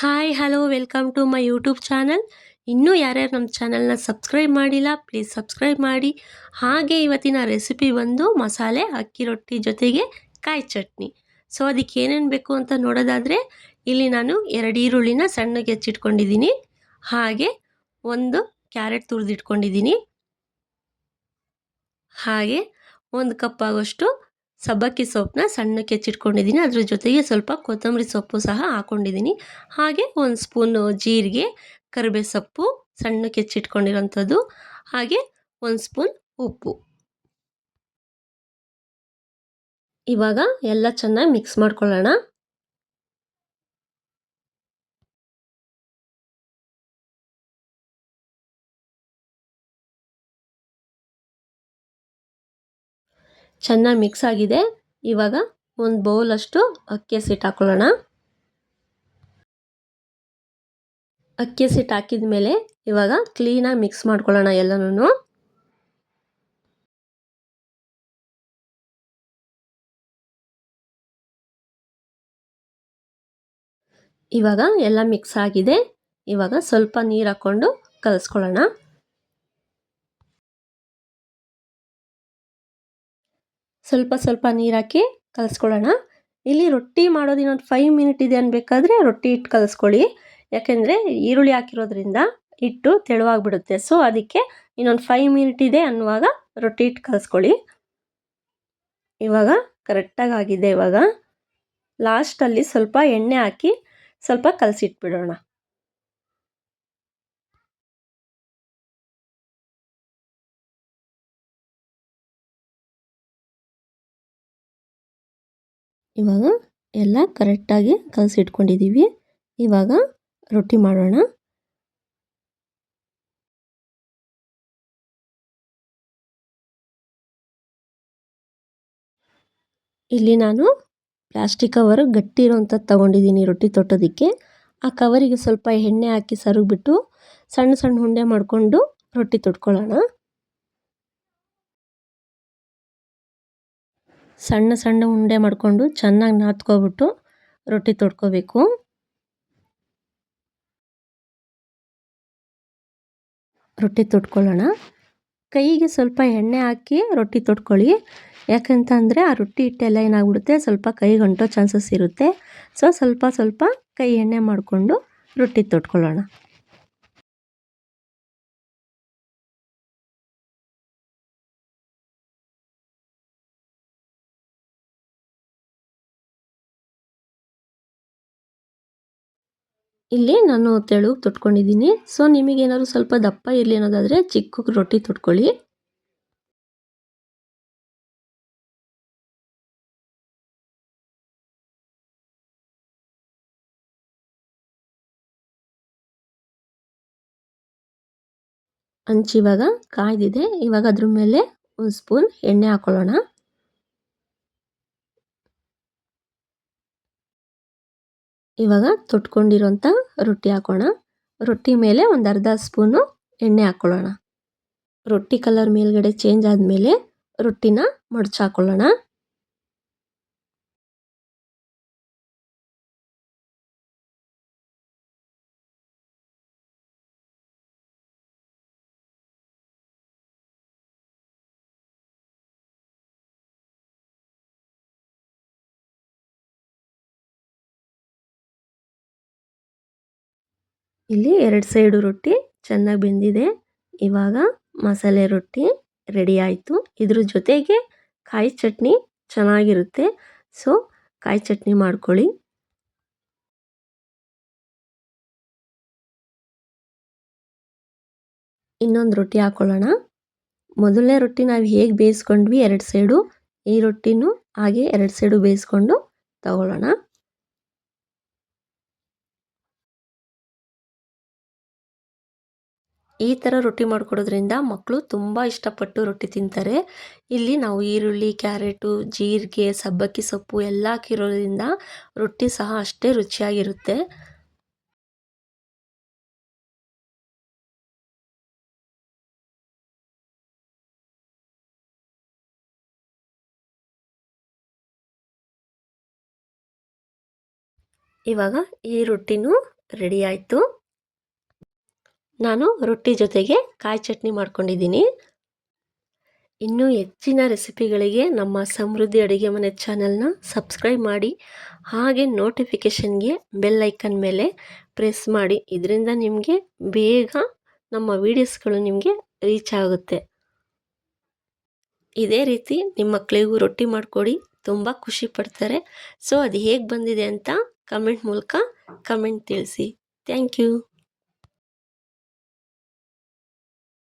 Hi hello welcome to my YouTube channel ಇನ್ನೂ ಯಾರ್ಯಾರು ನಮ್ಮ ಚಾನಲ್ನ ಸಬ್ಸ್ಕ್ರೈಬ್ ಮಾಡಿಲ್ಲ ಪ್ಲೀಸ್ ಸಬ್ಸ್ಕ್ರೈಬ್ ಮಾಡಿ. ಹಾಗೆ ಇವತ್ತಿನ ರೆಸಿಪಿ ಬಂದು ಮಸಾಲೆ, ಅಕ್ಕಿ ರೊಟ್ಟಿ ಜೊತೆಗೆ ಕಾಯಿ ಚಟ್ನಿ. ಸೊ ಅದಕ್ಕೆ ಏನೇನು ಬೇಕು ಅಂತ ನೋಡೋದಾದರೆ, ಇಲ್ಲಿ ನಾನು ಎರಡು ಈರುಳ್ಳಿನ ಸಣ್ಣಗೆ ಹೆಚ್ಚಿಟ್ಕೊಂಡಿದ್ದೀನಿ. ಹಾಗೆ ಒಂದು ಕ್ಯಾರೆಟ್ ತುರಿದಿಟ್ಕೊಂಡಿದ್ದೀನಿ. ಹಾಗೆ ಒಂದು ಕಪ್ ಆಗೋಷ್ಟು ಸಬ್ಬಕ್ಕಿ ಸೊಪ್ಪನ್ನ ಸಣ್ಣಕ್ಕೆ ಹೆಚ್ಚಿಟ್ಕೊಂಡಿದ್ದೀನಿ. ಅದ್ರ ಜೊತೆಗೆ ಸ್ವಲ್ಪ ಕೊತ್ತಂಬರಿ ಸೊಪ್ಪು ಸಹ ಹಾಕ್ಕೊಂಡಿದ್ದೀನಿ ಹಾಗೆ ಒಂದು ಸ್ಪೂನು ಜೀರಿಗೆ ಕರಿಬೇ ಸೊಪ್ಪು ಸಣ್ಣಕ್ಕೆ ಹೆಚ್ಚಿಟ್ಕೊಂಡಿರೋಂಥದ್ದು. ಹಾಗೆ ಒಂದು ಸ್ಪೂನ್ ಉಪ್ಪು. ಇವಾಗ ಎಲ್ಲ ಚೆನ್ನಾಗಿ ಮಿಕ್ಸ್ ಮಾಡ್ಕೊಳ್ಳೋಣ. ಚೆನ್ನಾಗಿ ಮಿಕ್ಸ್ ಆಗಿದೆ. ಇವಾಗ ಒಂದು ಬೌಲಷ್ಟು ಅಕ್ಕಿ ಹಸಿಟ್ಟು ಹಾಕೊಳ್ಳೋಣ. ಅಕ್ಕಿ ಹಸಿಟ್ಟು ಹಾಕಿದ ಮೇಲೆ ಇವಾಗ ಕ್ಲೀನಾಗಿ ಮಿಕ್ಸ್ ಮಾಡ್ಕೊಳ್ಳೋಣ ಎಲ್ಲನೂ ಇವಾಗ ಎಲ್ಲ ಮಿಕ್ಸ್ ಆಗಿದೆ. ಇವಾಗ ಸ್ವಲ್ಪ ನೀರು ಹಾಕ್ಕೊಂಡು ಕಲಿಸ್ಕೊಳ್ಳೋಣ. ಸ್ವಲ್ಪ ಸ್ವಲ್ಪ ನೀರು ಹಾಕಿ ಕಲಿಸ್ಕೊಳ್ಳೋಣ. ಇಲ್ಲಿ ರೊಟ್ಟಿ ಮಾಡೋದು ಇನ್ನೊಂದು ಫೈವ್ ಮಿನಿಟ್ ಇದೆ ಅನ್ಬೇಕಾದ್ರೆ ರೊಟ್ಟಿ ಹಿಟ್ಟು ಕಲಿಸ್ಕೊಳ್ಳಿ. ಯಾಕೆಂದರೆ ಈರುಳ್ಳಿ ಹಾಕಿರೋದ್ರಿಂದ ಹಿಟ್ಟು ತೆಳುವಾಗಿಬಿಡುತ್ತೆ. ಸೊ ಅದಕ್ಕೆ ಇನ್ನೊಂದು ಫೈವ್ ಮಿನಿಟ್ ಇದೆ ಅನ್ನುವಾಗ ರೊಟ್ಟಿ ಹಿಟ್ಟು ಕಲಿಸ್ಕೊಳ್ಳಿ. ಇವಾಗ ಕರೆಕ್ಟಾಗಿ ಆಗಿದೆ ಇವಾಗ. ಲಾಸ್ಟಲ್ಲಿ ಸ್ವಲ್ಪ ಎಣ್ಣೆ ಹಾಕಿ ಸ್ವಲ್ಪ ಕಲಸಿಟ್ಬಿಡೋಣ. ಇವಾಗ ಎಲ್ಲ ಕರೆಕ್ಟಾಗಿ ಕಲಸಿಟ್ಕೊಂಡಿದ್ದೀವಿ ಇವಾಗ ರೊಟ್ಟಿ ಮಾಡೋಣ. ಇಲ್ಲಿ ನಾನು ಪ್ಲಾಸ್ಟಿಕ್ ಕವರ್ ಗಟ್ಟಿ ಇರೋಂಥದ್ದು ತೊಗೊಂಡಿದ್ದೀನಿ ರೊಟ್ಟಿ ತೊಟ್ಟೋದಕ್ಕೆ. ಆ ಕವರಿಗೆ ಸ್ವಲ್ಪ ಎಣ್ಣೆ ಹಾಕಿ ಸರುಗ್ಬಿಟ್ಟು ಸಣ್ಣ ಸಣ್ಣ ಉಂಡೆ ಮಾಡಿಕೊಂಡು ರೊಟ್ಟಿ ತೊಟ್ಕೊಳ್ಳೋಣ. ಸಣ್ಣ ಸಣ್ಣ ಉಂಡೆ ಮಾಡಿಕೊಂಡು ಚೆನ್ನಾಗಿ ನಾದ್ಕೊಬಿಟ್ಟು ರೊಟ್ಟಿ ತೊಡ್ಕೋಬೇಕು. ರೊಟ್ಟಿ ತೊಟ್ಕೊಳ್ಳೋಣ ಕೈಗೆ ಸ್ವಲ್ಪ ಎಣ್ಣೆ ಹಾಕಿ ರೊಟ್ಟಿ ತೊಟ್ಕೊಳ್ಳಿ ಯಾಕಂತಂದರೆ ಆ ರೊಟ್ಟಿ ಹಿಟ್ಟೆಲ್ಲ ಏನಾಗ್ಬಿಡುತ್ತೆ? ಸ್ವಲ್ಪ ಕೈಗೆ ಅಂಟೋ ಚಾನ್ಸಸ್ ಇರುತ್ತೆ. ಸೊ ಸ್ವಲ್ಪ ಸ್ವಲ್ಪ ಕೈ ಎಣ್ಣೆ ಮಾಡಿಕೊಂಡು ರೊಟ್ಟಿ ತೊಟ್ಕೊಳ್ಳೋಣ ಇಲ್ಲಿ ನಾನು ತೆಳು ತೊಟ್ಕೊಂಡಿದ್ದೀನಿ. ಸೊ ನಿಮಗೇನಾದ್ರು ಸ್ವಲ್ಪ ದಪ್ಪ ಇರಲಿ ಅನ್ನೋದಾದರೆ ಚಿಕ್ಕ ರೊಟ್ಟಿ ತೊಟ್ಕೊಳ್ಳಿ. ಹಂಚಿವಾಗ ಕಾಯ್ದಿದೆ. ಇವಾಗ ಅದ್ರ ಮೇಲೆ ಒಂದು ಸ್ಪೂನ್ ಎಣ್ಣೆ ಹಾಕೊಳ್ಳೋಣ. ಇವಾಗ ತೊಟ್ಕೊಂಡಿರೋಂಥ ರೊಟ್ಟಿ ಹಾಕೋಣ. ರೊಟ್ಟಿ ಮೇಲೆ ಒಂದು ಅರ್ಧ ಸ್ಪೂನು ಎಣ್ಣೆ ಹಾಕ್ಕೊಳ್ಳೋಣ ರೊಟ್ಟಿ ಕಲರ್ ಮೇಲ್ಗಡೆ ಚೇಂಜ್ ಆದಮೇಲೆ ರೊಟ್ಟಿನ ಮಡ್ಚಿ ಇಲ್ಲಿ ಎರಡು ಸೈಡು ರೊಟ್ಟಿ ಚೆನ್ನಾಗಿ ಬೆಂದಿದೆ. ಇವಾಗ ಮಸಾಲೆ ರೊಟ್ಟಿ ರೆಡಿ ಆಯಿತು. ಇದ್ರ ಜೊತೆಗೆ ಕಾಯಿ ಚಟ್ನಿ ಚೆನ್ನಾಗಿರುತ್ತೆ. ಸೊ ಕಾಯಿ ಚಟ್ನಿ ಮಾಡ್ಕೊಳ್ಳಿ. ಇನ್ನೊಂದು ರೊಟ್ಟಿ ಹಾಕ್ಕೊಳ್ಳೋಣ ಮೊದಲನೇ ರೊಟ್ಟಿ ನಾವು ಹೇಗೆ ಬೇಯಿಸ್ಕೊಂಡ್ವಿ ಎರಡು ಸೈಡು ಈ ರೊಟ್ಟಿನೂ ಹಾಗೆ ಎರಡು ಸೈಡು ಬೇಯಿಸ್ಕೊಂಡು ತಗೊಳ್ಳೋಣ. ಈ ಥರ ರೊಟ್ಟಿ ಮಾಡಿಕೊಡೋದ್ರಿಂದ ಮಕ್ಕಳು ತುಂಬ ಇಷ್ಟಪಟ್ಟು ರೊಟ್ಟಿ ತಿಂತಾರೆ. ಇಲ್ಲಿ ನಾವು ಈರುಳ್ಳಿ, ಕ್ಯಾರೆಟು, ಜೀರಿಗೆ, ಸಬ್ಬಕ್ಕಿ ಸೊಪ್ಪು ಎಲ್ಲ ಹಾಕಿರೋದ್ರಿಂದ ರೊಟ್ಟಿ ಸಹ ಅಷ್ಟೇ ರುಚಿಯಾಗಿರುತ್ತೆ. ಇವಾಗ ಈ ರೊಟ್ಟಿನೂ ರೆಡಿ ಆಯಿತು. ನಾನು ರೊಟ್ಟಿ ಜೊತೆಗೆ ಕಾಯಿ ಚಟ್ನಿ ಮಾಡ್ಕೊಂಡಿದ್ದೀನಿ. ಇನ್ನೂ ಹೆಚ್ಚಿನ ರೆಸಿಪಿಗಳಿಗೆ ನಮ್ಮ ಸಮೃದ್ಧಿ ಅಡುಗೆ ಮನೆ ಚಾನಲ್ನ ಸಬ್ಸ್ಕ್ರೈಬ್ ಮಾಡಿ, ಹಾಗೆ ನೋಟಿಫಿಕೇಷನ್ಗೆ ಬೆಲ್ ಐಕನ್ ಮೇಲೆ ಪ್ರೆಸ್ ಮಾಡಿ. ಇದರಿಂದ ನಿಮಗೆ ಬೇಗ ನಮ್ಮ ವೀಡಿಯೋಸ್ಗಳು ನಿಮಗೆ ರೀಚ್ ಆಗುತ್ತೆ. ಇದೇ ರೀತಿ ನಿಮ್ಮ ಮಕ್ಕಳಿಗೂ ರೊಟ್ಟಿ ಮಾಡಿಕೊಡಿ, ತುಂಬ ಖುಷಿ ಪಡ್ತಾರೆ. ಸೊ, ಅದು ಹೇಗೆ ಬಂದಿದೆ ಅಂತ ಕಮೆಂಟ್ ಮೂಲಕ ಕಮೆಂಟ್ ತಿಳಿಸಿ. Thank you.